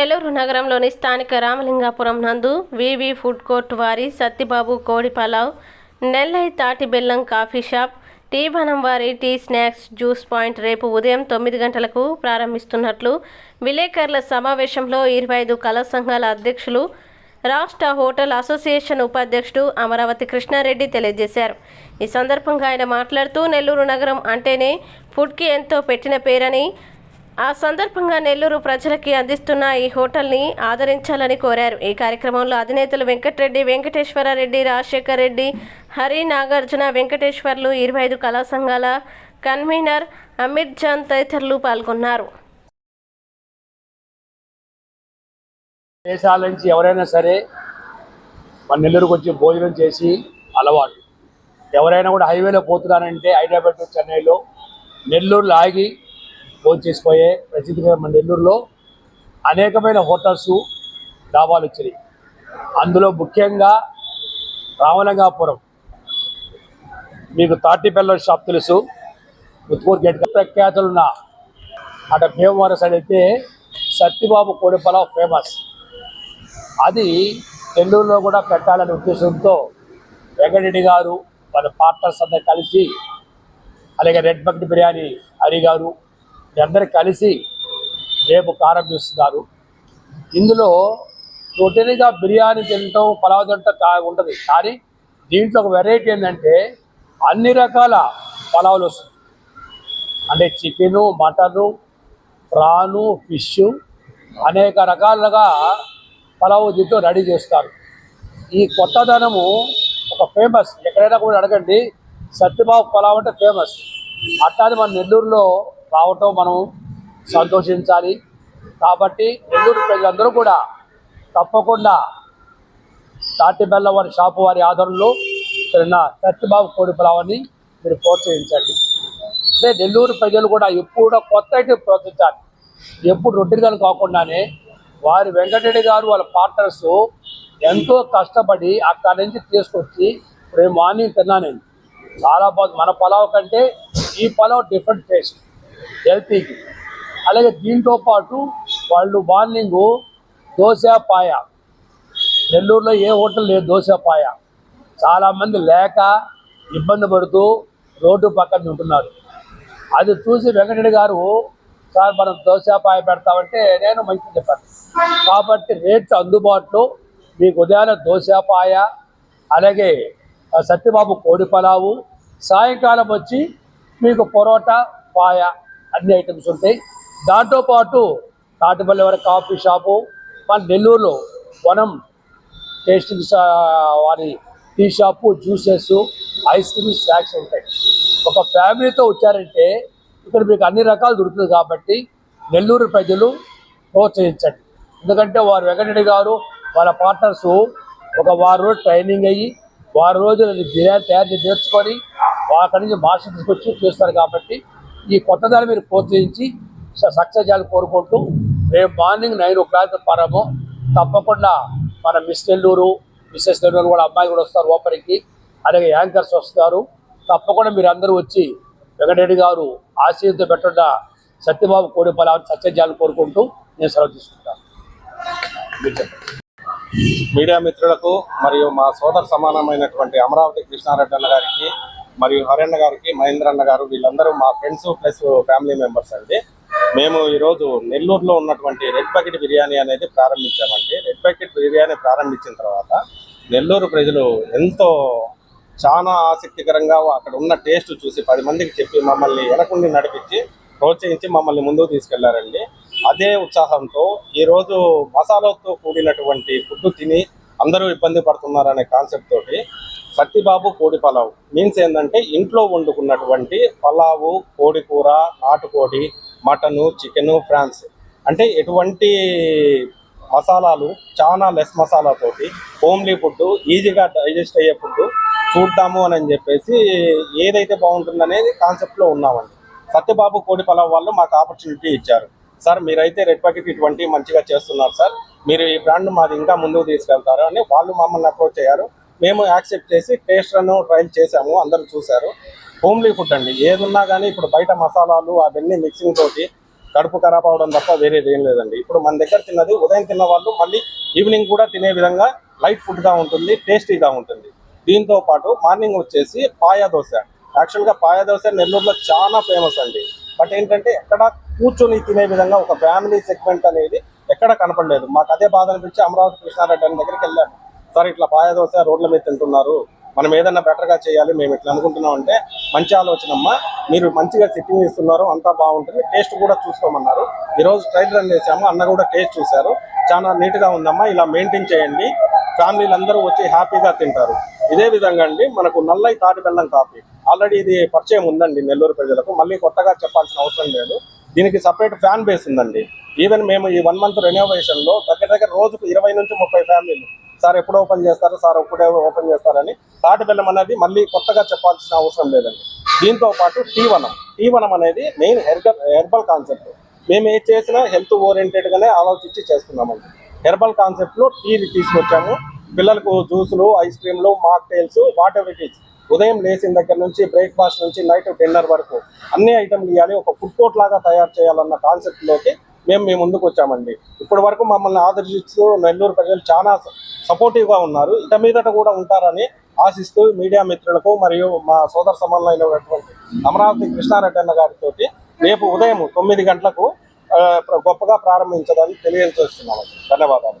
నెల్లూరు నగరంలోని స్థానిక రామలింగాపురం నందు వివి ఫుడ్ కోర్ట్ వారి సత్తిబాబు కోడి పలావ్ నెల్లై తాటి బెల్లం కాఫీ షాప్ టీ వనం వారి టీ స్నాక్స్ జ్యూస్ పాయింట్ రేపు ఉదయం తొమ్మిది గంటలకు ప్రారంభిస్తున్నట్లు విలేకరుల సమావేశంలో ఇరవై ఐదు కళా సంఘాల అధ్యక్షులు రాష్ట్ర హోటల్ అసోసియేషన్ ఉపాధ్యక్షుడు అమరావతి కృష్ణారెడ్డి తెలియజేశారు. ఈ సందర్భంగా ఆయన మాట్లాడుతూ నెల్లూరు నగరం అంటేనే ఫుడ్కి ఎంతో పెట్టిన పేరని ఆ సందర్భంగా నెల్లూరు ప్రజలకి అందిస్తున్న ఈ హోటల్ని ఆదరించాలని కోరారు. ఈ కార్యక్రమంలో అధినేతలు వెంకటరెడ్డి వెంకటేశ్వరారెడ్డి రాజశేఖర్ రెడ్డి హరి నాగార్జున వెంకటేశ్వర్లు ఇరవై ఐదు కళా సంఘాల కన్వీనర్ అమిత్ జాన్ తదితరులు పాల్గొన్నారు. దేశాల నుంచి ఎవరైనా సరే మన నెల్లూరుకు వచ్చి భోజనం చేసి అలవాటు. ఎవరైనా కూడా హైవేలో పోతున్నారంటే హైదరాబాద్ చెన్నైలో నెల్లూరులో ఆగి భోజనం చేసిపోయే ప్రసిద్ధిగా మన నెల్లూరులో అనేకమైన హోటల్స్ డాబాలు వచ్చినాయి. అందులో ముఖ్యంగా రామలింగాపురం. మీకు తాటిపల్ల షాప్ తెలుసు. ముత్తుకూరు గేట్ ప్రఖ్యాతులున్న అటు భీమవరం సైడ్ అయితే సత్యబాబు కోడి ఫేమస్ అది నెల్లూరులో కూడా పెట్టాలనే ఉద్దేశంతో వెంకటరెడ్డి గారు వాళ్ళ పార్ట్నర్స్ అందరు కలిసి అలాగే రెడ్ బకెట్ బిర్యానీ హరి గారు అందరు కలిసి రేపు ప్రారంభిస్తున్నారు ఇందులో రొటీన్గా బిర్యానీ తినటం పలావ్ తినటం కా ఉంటుంది. కానీ దీంట్లో ఒక వెరైటీ ఏంటంటే అన్ని రకాల పలావులు వస్తుంది అంటే చికెను మటను ప్రాను ఫిష్ అనేక రకాలుగా పలావు దీంతో రెడీ చేస్తారు. ఈ కొత్తదనము ఒక ఫేమస్ ఎక్కడైనా కూడా అడగండి. సత్యబాబు పలావ్ అంటే ఫేమస్ అట్లానే మన నెల్లూరులో రావటం మనం సంతోషించాలి. కాబట్టి నెల్లూరు ప్రజలందరూ కూడా తప్పకుండా తాటిబెల్ల వారి షాపు వారి ఆధారంలో చిన్న సత్యబాబు కోడి పలావని మీరు ప్రోత్సహించండి. అంటే నెల్లూరు ప్రజలు కూడా ఎప్పుడు కొత్త ఐటమ్ ప్రోత్సహించాలి. ఎప్పుడు రొట్టెలు కాకుండానే వారి వెంకటరెడ్డి గారు వాళ్ళ పార్ట్నర్స్ ఎంతో కష్టపడి అక్కడి నుంచి తీసుకొచ్చి రేపు మార్నింగ్ తిన్నాను నేను. చాలా బాగుంది. మన పొలావు కంటే ఈ పొలావు డిఫరెంట్ టేస్ట్ ఎల్పీకి అలాగే దీంతో పాటు వాళ్ళు మార్నింగ్ దోశ పాయ. నెల్లూరులో ఏ హోటల్ లేదు దోశ పాయ. చాలామంది లేక ఇబ్బంది పడుతూ రోడ్డు పక్కన ఉంటున్నారు. అది చూసి వెంకటరెడ్డి గారు సార్ మనం దోశ పాయ పెడతామంటే నేను మంచిది చెప్పాను. కాబట్టి రేట్లు అందుబాటులో. మీకు ఉదయాన్నే దోశ పాయ అలాగే సత్యబాబు కోడి పలావు సాయంకాలం వచ్చి మీకు పొరోటా పాయ అన్ని ఐటమ్స్ ఉంటాయి. దాంతోపాటు తాటిపల్లి వారి కాఫీ షాపు మన నెల్లూరులో వనం టేస్టింగ్ వారి tea shop juices ice cream snacks ఉంటాయి. ఒక ఫ్యామిలీతో వచ్చారంటే ఇక్కడ మీకు అన్ని రకాలు దొరుకుతుంది కాబట్టి నెల్లూరు ప్రజలు ప్రోత్సహించండి. ఎందుకంటే వారు వెంకటరెడ్డి గారు వాళ్ళ పార్ట్నర్స్ ఒక వారం రోజు ట్రైనింగ్ అయ్యి వారం రోజులు అది బిర్యానీ తయారు చేసి నేర్చుకొని వాళ్ళ నుంచి మాస్టర్ తీసుకొచ్చి చేస్తారు కాబట్టి ఈ కొత్తదాన్ని మీరు ప్రోత్సహించి సక్సెస్ చేయాలని కోరుకుంటూ రేపు మార్నింగ్ నైన్ ఓ క్లాక్ పరము తప్పకుండా మన మిస్ నెల్లూరు మిస్సెస్ నెల్లూరు కూడా అమ్మాయి కూడా వస్తారు ఓపెన్కి అలాగే యాంకర్స్ వస్తారు. తప్పకుండా మీరు అందరూ వచ్చి వెంకటరెడ్డి గారు ఆశయంతో పెట్టకుండా సత్యబాబు కోడి పలాన్ని సక్సెస్ చేయాలని కోరుకుంటూ నేను సెలవు తీసుకుంటాను. మీడియా మిత్రులకు మరియు మా సోదర సమానమైనటువంటి అమరావతి కృష్ణారెడ్డి అన్న గారికి మరియు హరಣ್ణ గారికి మహేంద్ర అన్న గారు వీళ్ళందరూ మా ఫ్రెండ్స్ ప్లస్ ఫ్యామిలీ మెంబర్స్ అండి. మేము ఈరోజు నెల్లూరులో ఉన్నటువంటి రెడ్ బకెట్ బిర్యానీ అనేది ప్రారంభించామండి. రెడ్ బకెట్ బిర్యానీ ప్రారంభించిన తర్వాత నెల్లూరు ప్రజలు ఎంతో చాలా ఆసక్తికరంగా అక్కడ ఉన్న టేస్ట్ చూసి పది మందికి చెప్పి మమ్మల్ని వెనకుండి నడిపించి ప్రోత్సహించి మమ్మల్ని ముందుకు తీసుకెళ్ళారండి. అదే ఉత్సాహంతో ఈరోజు మసాలాతో కూడినటువంటి ఫుడ్ తిని అందరూ ఇబ్బంది పడుతున్నారనే కాన్సెప్ట్ తోటి సత్తిబాబు కోడి పలావ్ మీన్స్ ఏంటంటే ఇంట్లో వండుకున్నటువంటి పలావు కోడి కూర నాటుకోడి మటను చికెను ఫ్రాన్స్. అంటే ఎటువంటి మసాలాలు చాలా లెస్ మసాలాతోటి హోమ్లీ ఫుడ్ ఈజీగా డైజెస్ట్ అయ్యే ఫుడ్ చూద్దాము అని చెప్పేసి ఏదైతే బాగుంటుందనేది కాన్సెప్ట్లో ఉన్నామండి. సత్యబాబు కోడి పలావ్ వాళ్ళు మాకు ఆపర్చునిటీ ఇచ్చారు. సార్ మీరైతే రెడ్ బకెట్ ఇటువంటి మంచిగా చేస్తున్నారు సార్. మీరు ఈ బ్రాండ్ మాది ఇంకా ముందుకు తీసుకెళ్తారు అని వాళ్ళు మమ్మల్ని అప్రోచ్ అయ్యారు మేము యాక్సెప్ట్ చేసి టేస్ట్లను రన్ ట్రయల్ చేసాము అందరూ చూశారు. హోమ్లీ ఫుడ్ అండి. ఏదున్నా కానీ ఇప్పుడు బయట మసాలాలు అవన్నీ మిక్సింగ్ తోటి కడుపు ఖరాబ్ అవడం తప్ప వేరేది ఏం లేదండి. ఇప్పుడు మన దగ్గర తిన్నది ఉదయం తిన్న వాళ్ళు మళ్ళీ ఈవినింగ్ కూడా తినే విధంగా లైట్ ఫుడ్గా ఉంటుంది టేస్టీగా ఉంటుంది. దీంతో పాటు మార్నింగ్ వచ్చేసి పాయా దోశ యాక్చువల్గా పాయా దోశ నెల్లూరులో చాలా ఫేమస్ అండి. బట్ ఏంటంటే ఎక్కడ కూర్చొని తినే విధంగా ఒక ఫ్యామిలీ సెగ్మెంట్ అనేది ఎక్కడ కనపడలేదు. మాకు అదే బాధ అనిపించి అమరావతి కృష్ణారెడ్డి అని దగ్గరికి వెళ్ళాము. సార్ ఇట్లా పాయదోశ రోడ్ల మీద తింటున్నారు. మనం ఏదన్నా బెటర్గా చేయాలి మేము ఇట్లా అనుకుంటున్నాం అంటే మంచి ఆలోచన అమ్మా. మీరు మంచిగా సిట్టింగ్ ఇస్తున్నారు అంతా బాగుంటుంది. టేస్ట్ కూడా చూసుకోమన్నారు. ఈరోజు ట్రైల్ రన్ చేసాము అన్న కూడా టేస్ట్ చూశారు. చాలా నీట్గా ఉందమ్మా. ఇలా మెయింటైన్ చేయండి. ఫ్యామిలీలు అందరూ వచ్చి హ్యాపీగా తింటారు. ఇదే విధంగా అండి మనకు నల్లై తాటి బెల్లం కాఫీ. ఆల్రెడీ ఇది పరిచయం ఉందండి నెల్లూరు ప్రజలకు. మళ్ళీ కొత్తగా చెప్పాల్సిన అవసరం లేదు. దీనికి సపరేట్ ఫ్యాన్ బేస్ ఉందండి. ఈవెన్ మేము ఈ వన్ మంత్ రెనోవేషన్లో దగ్గర దగ్గర రోజుకు ఇరవై నుంచి ముప్పై ఫ్యామిలీలు. సార్ ఎప్పుడు ఓపెన్ చేస్తారు? సార్ ఎప్పుడే ఓపెన్ చేస్తారని తాటి బెల్లం అనేది మళ్ళీ కొత్తగా చెప్పాల్సిన అవసరం లేదండి. దీంతో పాటు టీవనం టీవనం అనేది మెయిన్ హెర్బల్ హెర్బల్ కాన్సెప్ట్ మేము ఏది చేసినా హెల్త్ ఓరియంటెడ్గానే ఆలోచించి చేస్తున్నామండి. హెర్బల్ కాన్సెప్ట్ టీ తీసుకొచ్చాము. పిల్లలకు జ్యూసులు ఐస్ క్రీమ్లు mocktails whatever it is ఉదయం లేచిన దగ్గర నుంచి బ్రేక్ఫాస్ట్ నుంచి నైట్ డిన్నర్ వరకు అన్ని ఐటమ్లు ఇవ్వాలి. ఒక ఫుడ్ కోర్ట్ లాగా తయారు చేయాలన్న కాన్సెప్ట్లోకి మేము మీ ముందుకు వచ్చామండి. ఇప్పటి వరకు మమ్మల్ని ఆదర్శిస్తూ నెల్లూరు ప్రజలు చాలా సపోర్టివ్గా ఉన్నారు. ఇక మీదట కూడా ఉంటారని ఆశిస్తూ మీడియా మిత్రులకు మరియు మా సోదర సమానమైనటువంటి అమరావతి కృష్ణారెడ్డి అన్న గారితో రేపు ఉదయం తొమ్మిది గంటలకు గొప్పగా ప్రారంభించదని తెలియజేస్తున్నాము ధన్యవాదాలు.